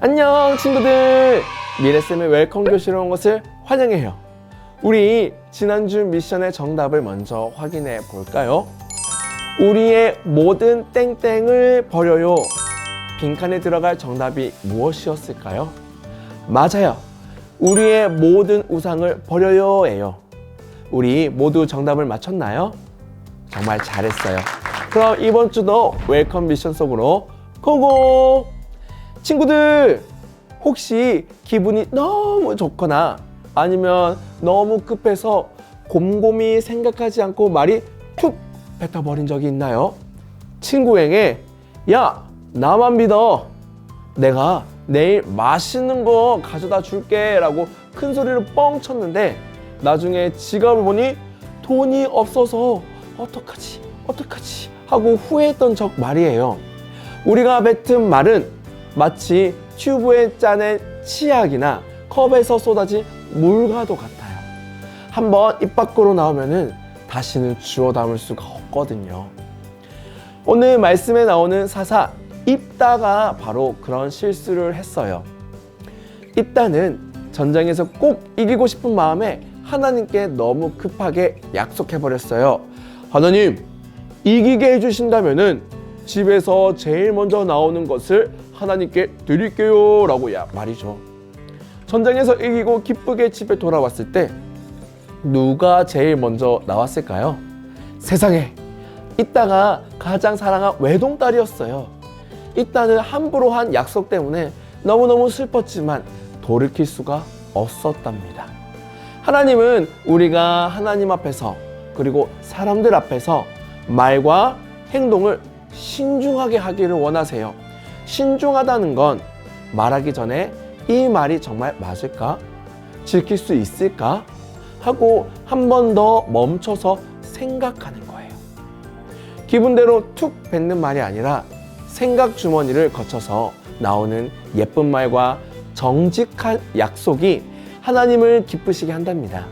안녕 친구들 미래쌤의 웰컴 교실에 온 것을 환영해요 우리 지난주 미션의 정답을 먼저 확인해 볼까요? 우리의 모든 땡땡을 버려요 빈칸에 들어갈 정답이 무엇이었을까요? 맞아요 우리의 모든 우상을 버려요예요 우리 모두 정답을 맞췄나요? 정말 잘했어요 그럼 이번 주도 웰컴 미션 속으로 고고! 친구들 혹시 기분이 너무 좋거나 아니면 너무 급해서 곰곰이 생각하지 않고 말이 툭 뱉어버린 적이 있나요? 친구에게 야 나만 믿어. 내가 내일 맛있는 거 가져다 줄게. 라고 큰 소리를 뻥 쳤는데 나중에 지갑을 보니 돈이 없어서 어떡하지 어떡하지 하고 후회했던 적 말이에요. 우리가 뱉은 말은 마치 튜브에 짜낸 치약이나 컵에서 쏟아진 물과도 같아요. 한번 입 밖으로 나오면은 다시는 주워 담을 수가 없거든요. 오늘 말씀에 나오는 사사 입다가 바로 그런 실수를 했어요. 입다는 전쟁에서 꼭 이기고 싶은 마음에 하나님께 너무 급하게 약속해 버렸어요. 하나님, 이기게 해주신다면은 집에서 제일 먼저 나오는 것을 하나님께 드릴게요 라고 야 말이죠. 전쟁에서 이기고 기쁘게 집에 돌아왔을 때 누가 제일 먼저 나왔을까요? 세상에 이따가 가장 사랑한 외동딸이었어요. 이따는 함부로 한 약속 때문에 너무너무 슬펐지만 돌이킬 수가 없었답니다. 하나님은 우리가 하나님 앞에서 그리고 사람들 앞에서 말과 행동을 신중하게 하기를 원하세요. 신중하다는 건 말하기 전에 이 말이 정말 맞을까? 지킬 수 있을까? 하고 한 번 더 멈춰서 생각하는 거예요. 기분대로 툭 뱉는 말이 아니라 생각 주머니를 거쳐서 나오는 예쁜 말과 정직한 약속이 하나님을 기쁘시게 한답니다.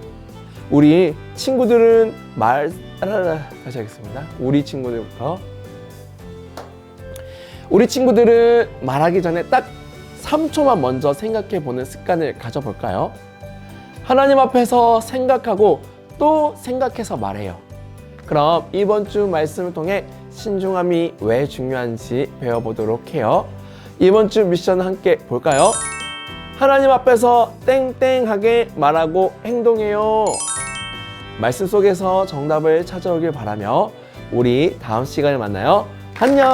우리 친구들은 말 다시 하겠습니다. 우리 친구들부터 우리 친구들은 말하기 전에 딱 3초만 먼저 생각해 보는 습관을 가져볼까요? 하나님 앞에서 생각하고 또 생각해서 말해요. 그럼 이번 주 말씀을 통해 신중함이 왜 중요한지 배워보도록 해요. 이번 주 미션 함께 볼까요? 하나님 앞에서 땡땡하게 말하고 행동해요. 말씀 속에서 정답을 찾아오길 바라며 우리 다음 시간에 만나요. 안녕!